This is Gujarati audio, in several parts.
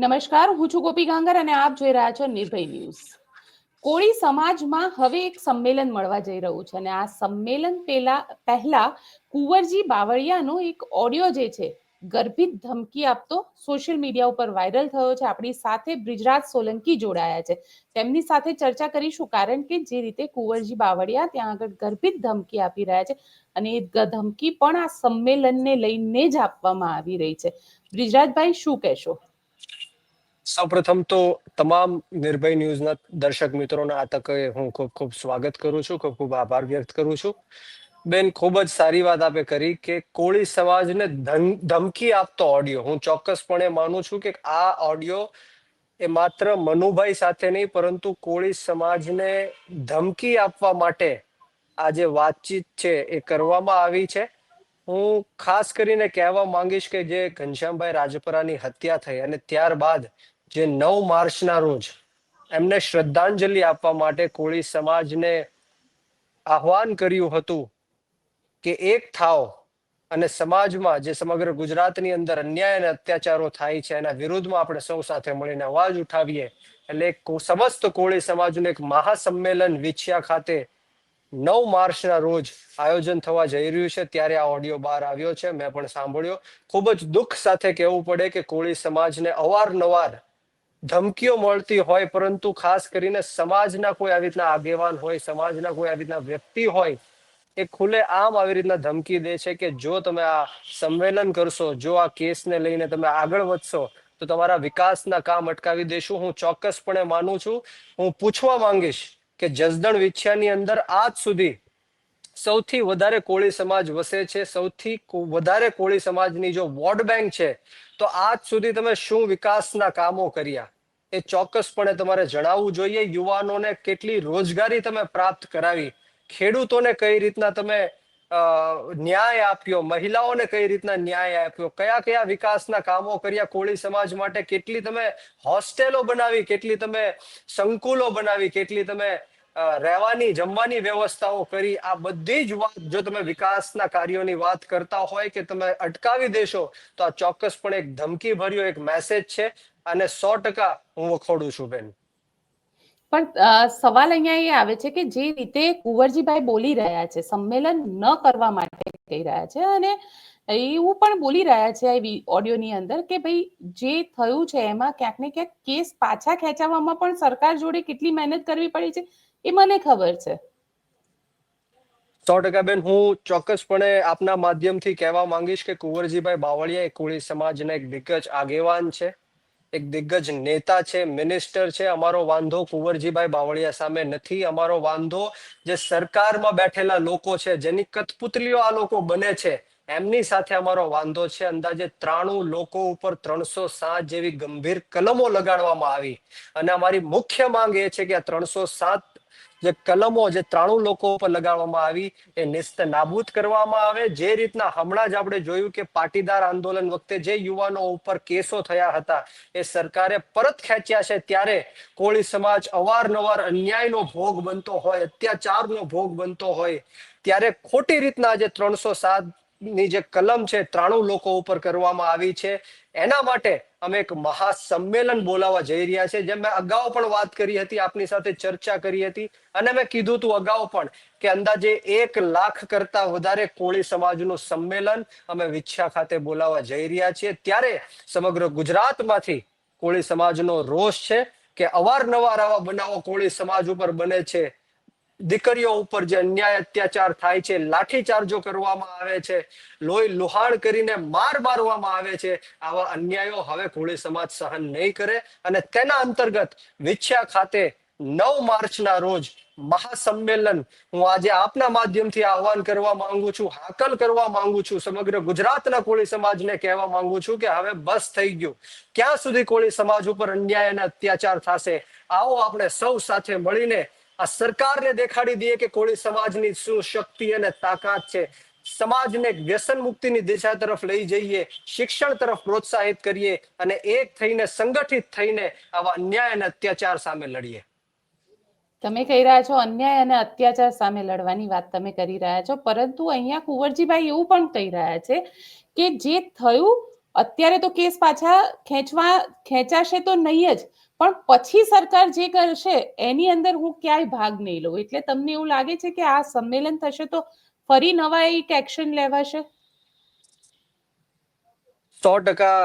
નમસ્કાર, હું છું ગોપી ગાંગર અને આપ જોઈ રહ્યા છો નિર્ભય ન્યૂઝ. કોળી સમાજમાં હવે એક સંમેલન મળવા જઈ રહ્યું છે અને આ સંમેલન પહેલા પહેલા કુંવરજી બાવળિયાનો એક ઓડિયો જે છે, ગર્ભિત ધમકી આપતો સોશિયલ મીડિયા ઉપર વાયરલ થયો છે. આપણી સાથે બ્રિજરાજ સોલંકી જોડાયા છે. તેમની સાથે ચર્ચા કરીશું કારણ કે જે રીતે કુંવરજી બાવળિયા ત્યાં આગળ ગર્ભિત ધમકી આપી રહ્યા છે અને એ ધમકી પણ આ સંમેલનને લઈને જ આપવામાં આવી રહી છે. બ્રિજરાજભાઈ, શું કહેશો? સૌપ્રથમ તો તમામ નિર્ભય ન્યૂઝના દર્શક મિત્રોના આ તકે હું ખૂબ ખૂબ સ્વાગત કરું છું, ખૂબ ખૂબ આભાર વ્યક્ત કરું છું. બેન, ખૂબ જ સારી વાત આપે કરી કે કોળી સમાજને ધમ- ધમકી આપતો ઓડિયો હું ચોક્કસપણે માનું છું કે આ ઓડિયો એ માત્ર મનુભાઈ સાથે નહીં, પરંતુ કોળી સમાજને ધમકી આપવા માટે આ જે વાતચીત છે એ કરવામાં આવી છે. હું ખાસ કરીને કહેવા માંગીશ કે જે ઘનશ્યામભાઈ રાજપરાની હત્યા થઈ અને ત્યારબાદ જે નવ માર્ચના રોજ એમને શ્રદ્ધાંજલિ આપવા માટે કોળી સમાજને આહવાન કર્યું હતું કે એક થાવ અને સમાજમાં જે સમગ્ર ગુજરાતની અંદર અન્યાય અને અત્યાચારો થાય છે, એના વિરુદ્ધમાં આપણે સૌ સાથે મળીને અવાજ ઉઠાવીએ. એટલે સમસ્ત કોળી સમાજનું એક મહાસંમેલન વિછિયા ખાતે નવ માર્ચના રોજ આયોજન થવા જઈ રહ્યું છે. ત્યારે આ ઓડિયો બહાર આવ્યો છે. મેં પણ સાંભળ્યો. ખૂબ જ દુઃખ સાથે કહેવું પડે કે કોળી સમાજને અવારનવાર ધમકીઓ મળતી હોય, પરંતુ ખાસ કરીને સમાજના કોઈ આવી રીતના આગેવાન હોય, સમાજના કોઈ આવી રીતના વ્યક્તિ હોય, એ ખુલ્લે આમ આવી રીતના ધમકી દે છે કે જો તમે આ સંમેલન કરશો, જો આ કેસને લઈને તમે આગળ વધશો, તો તમારા વિકાસના કામ અટકાવી દેશું. હું ચોક્કસપણે માનું છું, હું પૂછવા માંગીશ કે જસદણ વિછ્યાની અંદર આજ સુધી સૌથી વધારે કોળી સમાજ વસે છે, સૌથી વધારે કોળી સમાજની જો વોર્ડ બેંક છે, તો આજ સુધી તમે શું વિકાસના કામો કર્યા? એ ચોક્કસપણે તમારે જણાવવું જોઈએ. યુવાનોને કેટલી રોજગારી તમે પ્રાપ્ત કરાવી? ખેડૂતોને કઈ રીતના તમે ન્યાય આપ્યો? મહિલાઓને કઈ રીતના ન્યાય આપ્યો? કયા કયા વિકાસના કામો કર્યા કોળી સમાજ માટે? કેટલી તમે હોસ્ટેલો બનાવી? કેટલી તમે સંકુલો બનાવી? કેટલી તમે રહેવાની, જમવાની વ્યવસ્થાઓ કરી, આ બધી જ વાત જો તમે વિકાસના કાર્યોની વાત કરતા હોય કે તમે અટકાવી દેશો, તો આ ચોક્કસપણે એક ધમકી ભર્યો એક મેસેજ છે અને સો ટકા હું વખોડું છું બેન. પણ સવાલ અહીંયા એ આવે છે કે જે રીતે કુંવરજીભાઈ બોલી રહ્યા છે, સંમેલન ન કરવા માટે કહી રહ્યા છે અને એવું પણ બોલી રહ્યા છે આ ઓડિયોની અંદર કે ભાઈ જે થયું છે એમાં ક્યાંક ને ક્યાંક કેસ પાછા ખેંચાવવામાં પણ સરકાર જોડે કેટલી મહેનત કરવી પડી છે. એ મને ખબર છે. સો ટકા બેન, હું ચોક્કસપણે આપના માધ્યમથી કહેવા માંગીશ કે કુંવરજીભાઈ બાવળિયા એ કોળી સમાજના એક દિગ્ગજ આગેવાન છે, એક દિગ્ગજ નેતા છે, મિનિસ્ટર છે. અમારો વાંધો કુંવરજીભાઈ બાવળિયા સામે નથી. અમારો વાંધો જે સરકારમાં બેઠેલા લોકો છે, જેની કઠપુતલીઓ આ લોકો બને છે એમની સાથે અમારો વાંધો છે. અંદાજે ત્રાણું લોકો ઉપર ત્રણસો સાત જેવી ગંભીર કલમો લગાડવામાં આવી. અને અમારી મુખ્ય માંગ એ છે કે આ ત્રણસો સાત જે કલમો, જે ત્રાણું લોકો ઉપર લગાડવામાં આવી, એ નિસ્ત નાબૂદ કરવામાં આવે. જે રીતના હમણાં જ આપણે જોયું કે પાટીદાર આંદોલન વખતે જે યુવાનો ઉપર કેસો થયા હતા, એ સરકારે પરત ખેંચ્યા છે. ત્યારે કોળી સમાજ અવારનવાર અન્યાયનો ભોગ બનતો હોય, અત્યાચારનો ભોગ બનતો હોય, ત્યારે ખોટી રીતના જે ત્રણસો સાત ની જે કલમ છે, ત્રાણું લોકો ઉપર કરવામાં આવી છે. એના માટે અમે એક મહાસંમેલન બોલાવવા જઈ રહ્યા છે. જેમ મેં અગાઉ પણ વાત કરી હતી, આપની સાથે ચર્ચા કરી હતી. અને મેં કીધું હતું અગાઉ પણ કે અંદાજે એક લાખ કરતા વધારે કોળી સમાજનું સંમેલન અમે વિચ્છા ખાતે બોલાવવા જઈ રહ્યા છીએ. ત્યારે સમગ્ર ગુજરાતમાંથી કોળી સમાજનો રોષ છે કે અવારનવાર આવા બનાવો કોળી સમાજ ઉપર બને છે. દીકરીઓ ઉપર જે અન્યાય અત્યાચાર થાય છે, લાઠીચાર્જો કરવામાં આવે છે, લોહી લુહાણ કરીને માર મારવામાં આવે છે, આવા અન્યાયો હવે કોળી સમાજ સહન નહીં કરે અને તેના અંતર્ગત વિછ્યા ખાતે નવ માર્ચના રોજ મહાસંમેલન હું આજે આપના માધ્યમથી આહવાન કરવા માંગુ છું, હાકલ કરવા માંગુ છું, સમગ્ર ગુજરાતના કોળી સમાજને કહેવા માંગુ છું કે હવે બસ થઈ ગયું. ક્યાં સુધી કોળી સમાજ ઉપર અન્યાય અને અત્યાચાર થશે, આવો આપણે સૌ સાથે મળીને આ સરકારને દેખાડી દઈએ કે કોળી સમાજની શું શક્તિ અને તાકાત છે. સમાજને વ્યસન મુક્તિની દિશા તરફ લઈ જઈએ, શિક્ષણ તરફ પ્રોત્સાહિત કરીએ અને એક થઈને સંગઠિત થઈને આવા અન્યાય અને અત્યાચાર સામે લડીએ. તમે કહી રહ્યા છો અન્યાય અને અત્યાચાર સામે લડવાની વાત તમે કરી રહ્યા છો, પરંતુ અહીંયા કુંવરજીભાઈ એવું પણ કહી રહ્યા છે કે જે થયું અત્યારે તો કેસ પાછા ખેંચવા ખેંચાશે તો નહીં જ પણ પછી સરકાર જે કરશે, એની અંદર હું ક્યાંય ભાગ નહીં લઉં. એટલે તમને એવું લાગે છે કે આ સંમેલન થશે તો ફરી નવા એક એક્શન લેવાશે? સો ટકા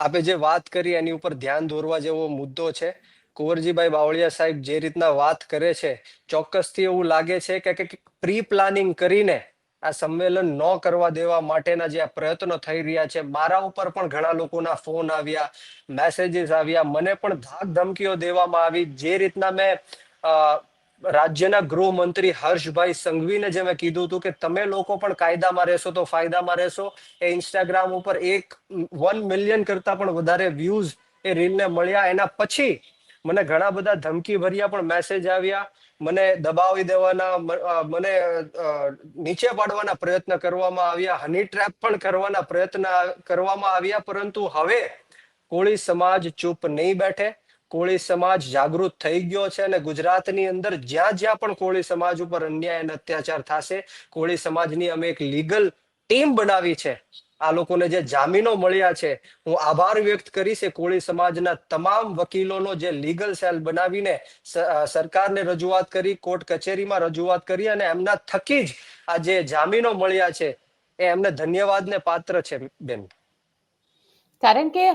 આપે જે વાત કરી એની ઉપર ધ્યાન દોરવા જેવો મુદ્દો છે. કુંવરજીભાઈ બાવળિયા સાહેબ જે રીતના વાત કરે છે, ચોક્કસથી એવું લાગે છે કે પ્રી પ્લાનિંગ કરીને આ સંમેલન ન કરવા દેવા માટેના જે આ પ્રયત્નો થઈ રહ્યા છે, મારા ઉપર પણ ઘણા લોકોના ફોન આવ્યા મેસેજીસ આવ્યા, મને પણ ધાક ધમકીઓ દેવામાં આવી. જે રીતના મેં રાજ્યના ગૃહમંત્રી હર્ષભાઈ સંઘવીને જે મેં કીધું હતું કે તમે લોકો પણ કાયદામાં રહેશો તો ફાયદામાં રહેશો. એ ઇન્સ્ટાગ્રામ ઉપર એક વન મિલિયન કરતા પણ વધારે વ્યૂઝ એ રીલને મળ્યા. એના પછી મને ઘણા બધા ધમકી ભર્યા પણ મેસેજ આવ્યા. મને દબાવી દેવાના મને નીચે પાડવાના પ્રયત્ન કરવામાં આવ્યા. હની ટ્રેપ પણ કરવાના પ્રયત્ન કરવામાં આવ્યા. પરંતુ હવે કોળી સમાજ ચૂપ નહીં બેઠે. કોળી સમાજ જાગૃત થઈ ગયો છે અને ગુજરાતની અંદર જ્યાં જ્યાં પણ કોળી સમાજ ઉપર અન્યાય અને અત્યાચાર થશે, કોળી સમાજની અમે એક લીગલ ટીમ બનાવી છે. આ લોકોને જે જામીનો મળ્યા છે, હું આભાર વ્યક્ત કરીશ એ કોળી સમાજના તમામ વકીલોનો જે લીગલ સેલ બનાવીને સરકારને રજૂઆત કરી, કોર્ટ કચેરીમાં રજૂઆત કરી અને એમના થકી જ આ જે જામીનો મળ્યા છે, એ એમને ધન્યવાદને પાત્ર છે, બેન. કારણ કે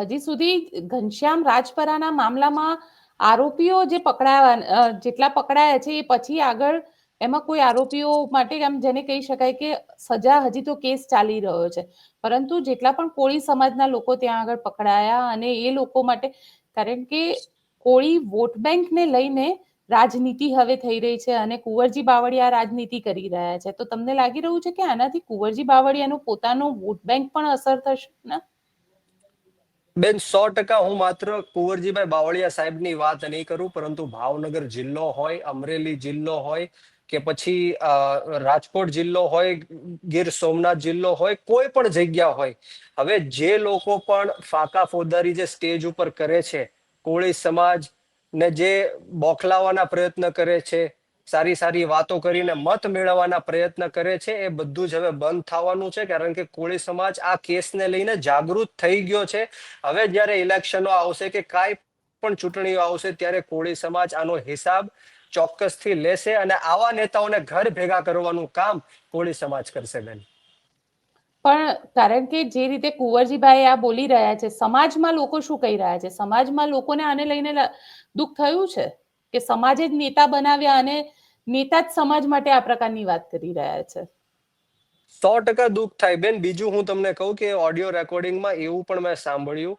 હજી સુધી ઘનશ્યામ રાજપરાના મામલામાં આરોપીઓ જે પકડાયા જેટલા પકડાયા છે એ પછી આગળ એમાં કોઈ આરોપીઓ માટે આમ જેને કહી શકાય કે સજા હજી તો કેસ ચાલી રહ્યો છે. પરંતુ જેટલા પણ કોળી સમાજના લોકો ત્યાં આગળ પકડાયા અને એ લોકો માટે, કારણ કે કોળી વોટ બેંકને લઈને રાજનીતિ હવે થઈ રહી છે અને કુંવરજી બાવળિયા રાજનીતિ કરી રહ્યા છે. તો તમને લાગી રહ્યું છે કે આનાથી કુંવરજી બાવળિયાનો પોતાનો વોટ બેંક પણ અસર થશે ને? બેન, સો ટકા હું માત્ર કુંવરજીભાઈ બાવળિયા સાહેબની વાત નહીં કરું, પરંતુ ભાવનગર જિલ્લો હોય, અમરેલી જિલ્લો હોય કે પછી રાજકોટ જિલ્લો હોય, ગીર સોમનાથ જિલ્લો હોય, કોઈ પણ જગ્યા હોય, હવે જે લોકો પણ ફાકા ફોદારી જે સ્ટેજ ઉપર કરે છે, કોળી સમાજ ને જે બોખલાવાના પ્રયત્ન કરે છે, સારી સારી વાતો કરીને મત મેળવવાના પ્રયત્ન કરે છે, એ બધું જ હવે બંધ થવાનું છે, કારણ કે કોળી સમાજ આ કેસને લઈને જાગૃત થઈ ગયો છે. હવે જ્યારે ઇલેક્શનો આવશે કે કાંઈ પણ ચૂંટણીઓ આવશે, ત્યારે કોળી સમાજ આનો હિસાબ ચોક્કસથી લેશે અને આવા નેતાઓને ઘર ભેગા કરવાનું કામ કોળી સમાજ કરશે બેન. પણ કારણ કે જે રીતે કુંવરજીભાઈ આ બોલી રહ્યા છે સમાજમાં લોકો શું કહી રહ્યા છે? સમાજમાં લોકોને આને લઈને દુઃખ થયું છે કે સમાજે જ નેતા બનાવ્યા અને નેતા જ સમાજ માટે આ પ્રકારની વાત કરી રહ્યા છે? સો ટકા દુઃખ થાય. બેન બીજું હું તમને કહું કે ઓડિયો રેકોર્ડિંગમાં એવું પણ મેં સાંભળ્યું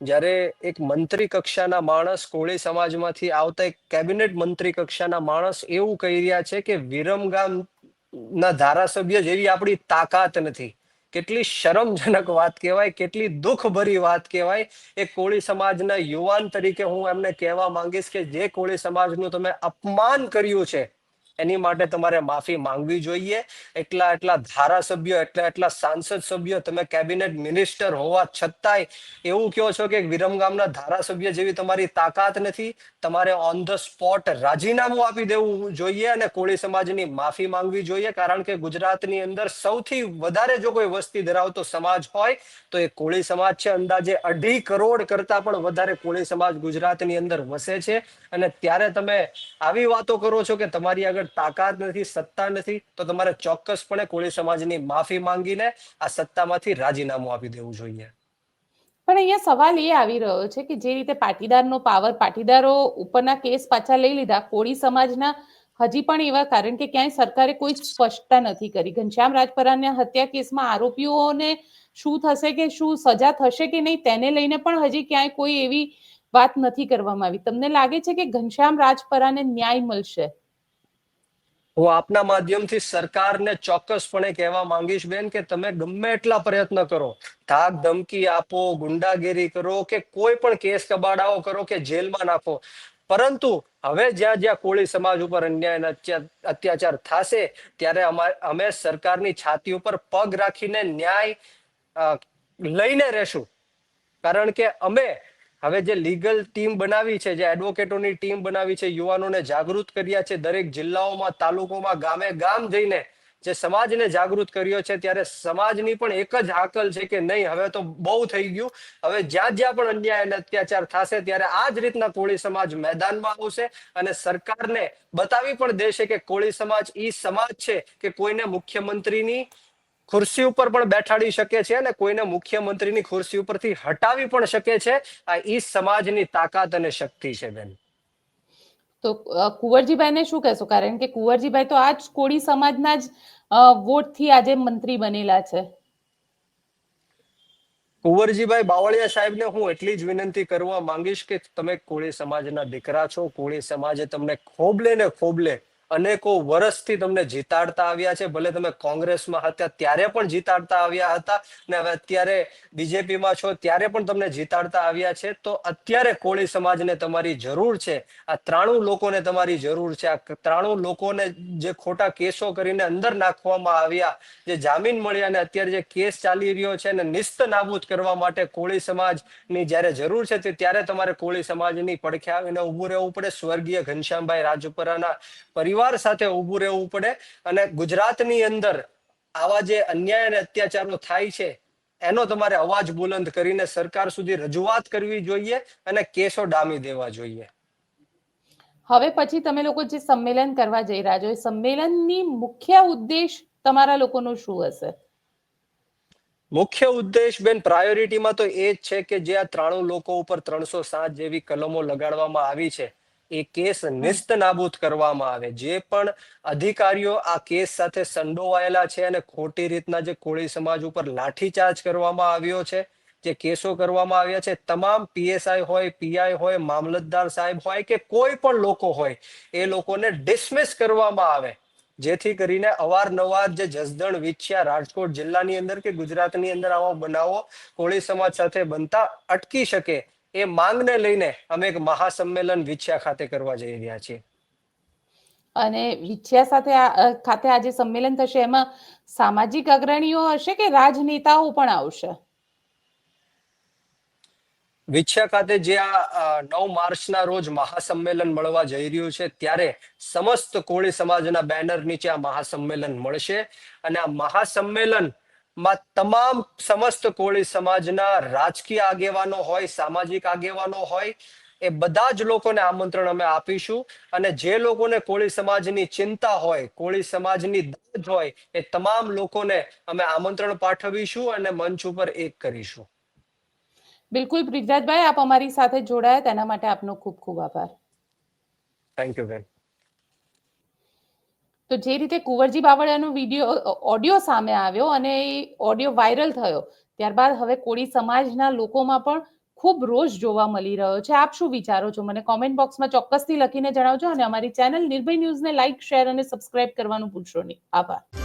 જ્યારે એક મંત્રી કક્ષાના માણસ કોળી સમાજમાંથી આવતા એક કેબિનેટ મંત્રી કક્ષાના માણસ એવું કહી રહ્યા છે કે વિરમગામ ના ધારાસભ્ય જેવી આપણી તાકાત નથી. કેટલી શરમજનક વાત કહેવાય, કેટલી દુઃખભરી વાત કહેવાય. એ કોળી સમાજના યુવાન તરીકે હું એમને કહેવા માંગીશ કે જે કોળી સમાજનું તમે અપમાન કર્યું છે એની માટે તમારે માફી માંગવી જોઈએ. એટલા એટલા ધારાસભ્યો, એટલા એટલા સાંસદ સભ્યો, તમે કેબિનેટ મિનિસ્ટર હોવા છતાંય એવું કહો છો કે વિરમગામના ધારાસભ્ય જેવી તમારી તાકાત નથી. તમારે ઓન ધ સ્પોટ રાજીનામું આપી દેવું જોઈએ અને કોળી સમાજની માફી માંગવી જોઈએ. કારણ કે ગુજરાતની અંદર સૌથી વધારે જો કોઈ વસ્તી ધરાવતો સમાજ હોય, તો એ કોળી સમાજ છે. અંદાજે અઢી કરોડ કરતા પણ વધારે કોળી સમાજ ગુજરાતની અંદર વસે છે. અને ત્યારે તમે આવી વાતો કરો છો કે તમારી આગળ તાકાત નથી, સત્તા નથી, તો તમારે ચોક્કસપણે કોળી સમાજની માફી માંગીને આ સત્તામાંથી રાજીનામું આપી દેવું જોઈએ. પણ અહીંયા સવાલ એ આવી રહ્યો છે કે જે રીતે પાટીદારનો પાવર પાટીદારો ઉપરના કેસ પાછા લઈ લીધા, કોળી સમાજના હજી પણ એવા, કારણ કે ક્યાંય સરકારે કોઈ સ્પષ્ટતા નથી કરી. ઘનશ્યામ રાજપરાના હત્યા કેસમાં આરોપીઓને શું થશે કે શું સજા થશે કે નહીં, તેને લઈને પણ હજી ક્યાંય કોઈ એવી વાત નથી કરવામાં આવી. તમને લાગે છે કે ઘનશ્યામ રાજપરાને ન્યાય મળશે? હું આપના માધ્યમથી સરકારને ચોક્કસપણે કહેવા માંગીશ બેન કે તમે ગમે એટલા પ્રયત્ન કરો. ધાક ધમકી આપો, ગુંડાગીરી કરો કે કોઈ પણ કેસ કબાડાઓ કરો કે જેલમાં નાખો. પરંતુ હવે જ્યાં જ્યાં કોળી સમાજ ઉપર અન્યાય અને અત્યાચાર થશે, ત્યારે અમે સરકારની છાતી ઉપર પગ રાખીને ન્યાય લઈને રહેશું. કારણ કે અમે હવે જે લીગલ ટીમ બનાવી છે, જે એડવોકેટોની ટીમ બનાવી છે, યુવાનોને જાગૃત કર્યા છે, દરેક જિલ્લાઓમાં, તાલુકોમાં, ગામે ગામ જઈને જે સમાજને જાગૃત કર્યો છે, ત્યારે સમાજની પણ એક જ હાકલ છે કે નહીં, હવે તો બહુ થઈ ગયું. હવે જ્યાં જ્યાં પણ અન્યાય અને અત્યાચાર થશે, ત્યારે આ જ રીતના કોળી સમાજ મેદાનમાં આવશે અને સરકારને બતાવી પણ દેશે કે કોળી સમાજ ઈ સમાજ છે કે કોઈને મુખ્યમંત્રીની ખુરશી ઉપર પણ બેઠાડી શકે છે અને કોઈને મુખ્યમંત્રીની ખુરશી ઉપરથી હટાવી પણ શકે છે. આ ઈ સમાજની તાકાત અને શક્તિ છે બેન. તો કુંવરજીભાઈને શું કહેશો? કારણ કે કુંવરજીભાઈ તો આ જ કોળી સમાજના જ વોટથી આજે મંત્રી બનેલા છે. કુંવરજીભાઈ બાવળિયા સાહેબને હું એટલી જ વિનંતી કરવા માંગીશ કે તમે કોળી સમાજના દીકરા છો. કોળી સમાજે તમને ખોબલે ને ખોબલે અનેકો વર્ષથી તમને જીતાડતા આવ્યા છે. ભલે તમે કોંગ્રેસમાં હતા, ત્યારે પણ જીતાડતા આવ્યા હતા ને હવે અત્યારે બીજેપીમાં છો, ત્યારે પણ તમને જીતાડતા આવ્યા છે. તો અત્યારે કોળી સમાજને તમારી જરૂર છે, આ ત્રાણું લોકોને તમારી જરૂર છે. આ ત્રાણું લોકોને જે ખોટા કેસો કરીને અંદર નાખવામાં આવ્યા, જે જામીન મળ્યા અને અત્યારે જે કેસ ચાલી રહ્યો છે ને નિસ્ત નાબૂદ કરવા માટે કોળી સમાજની જ્યારે જરૂર છે તે ત્યારે તમારે કોળી સમાજની પડખે આવીને ઊભું રહેવું પડે. સ્વર્ગીય ઘનશ્યામભાઈ રાજપરાના પરિવાર સાથે ઊભું રહેવું પડે અને ગુજરાતની અંદર આવા જે અન્યાય અને અત્યાચારો થાય છે એનો તમારે અવાજ બુલંદ કરીને સરકાર સુધી રજૂઆત કરવી જોઈએ અને કેસો ડામી દેવા જોઈએ. હવે પછી તમે લોકો જે સંમેલન કરવા જઈ રહ્યા છો એ સંમેલનની મુખ્ય ઉદ્દેશ તમારા લોકોનો શું હશે? મુખ્ય ઉદ્દેશ બેન પ્રાયોરિટીમાં તો એ જ છે કે જે આ ત્રાણું લોકો ઉપર ત્રણસો સાત જેવી કલમો લગાડવામાં આવી છે એ કેસ નિસ્ત નાબૂદ કરવામાં આવે. જે પણ અધિકારીઓ આ કેસ સાથે સંડોવાયેલા છે અને ખોટી રીતના જે કોળી સમાજ ઉપર લાઠીચાર્જ કરવામાં આવ્યો છે, જે કેસો કરવામાં આવ્યા છે, તમામ પીએસઆઈ હોય, પીઆઈ હોય, મામલતદાર સાહેબ હોય કે કોઈ પણ લોકો હોય, એ લોકોને ડિસમિસ કરવામાં આવે. જેથી કરીને અવારનવાર જે જસદણ વિછ્યા રાજકોટ જિલ્લાની અંદર કે ગુજરાતની અંદર આવા બનાવો કોળી સમાજ સાથે બનતા અટકી શકે. એ માંગને લઈને અમે એક મહાસંમેલન વિછ્યા ખાતે કરવા જઈ રહ્યા છીએ. અને વિછ્યા સાથે ખાતે આજે સંમેલન થશે એમાં સામાજિક અગ્રણીઓ હશે કે રાજનેતાઓ પણ આવશે? વિછ્યા ખાતે જે આ નવ માર્ચના રોજ મહાસંમેલન મળવા જઈ રહ્યું છે ત્યારે સમસ્ત કોળી સમાજના બેનર નીચે આ મહાસંમેલન મળશે. અને આ મહાસંમેલન માં તમામ સમસ્ત કોળી સમાજના રાજકીય આગેવાનો હોય સામાજિક આગેવાનો હોય એ બધા જ લોકોને આમંત્રણ અમે આપીશું. અને જે લોકોને કોળી સમાજની ચિંતા હોય કોળી સમાજની દર્દ હોય એ તમામ લોકોને અમે આમંત્રણ પાઠવીશું અને મંચ ઉપર એક કરીશું. બિલકુલ બ્રિજરાજભાઈ આપ અમારી સાથે જોડાયા. તેના માટે આપનો ખૂબ ખૂબ આભાર. થેન્ક યુ બેન તો જે રીતે કુંવરજી બાવળિયાનો વીડિયો ઓડિયો સામે આવ્યો અને એ ઓડિયો વાયરલ થયો, ત્યારબાદ હવે કોળી સમાજના લોકોમાં પણ ખૂબ રોષ જોવા મળી રહ્યો છે. આપ શું વિચારો છો? મને કોમેન્ટ બોક્સમાં ચોક્કસથી લખીને જણાવજો અને અમારી ચેનલ નિર્ભય ન્યૂઝને લાઇક શેર અને સબસ્ક્રાઇબ કરવાનું ભૂલશો નહીં. આભાર.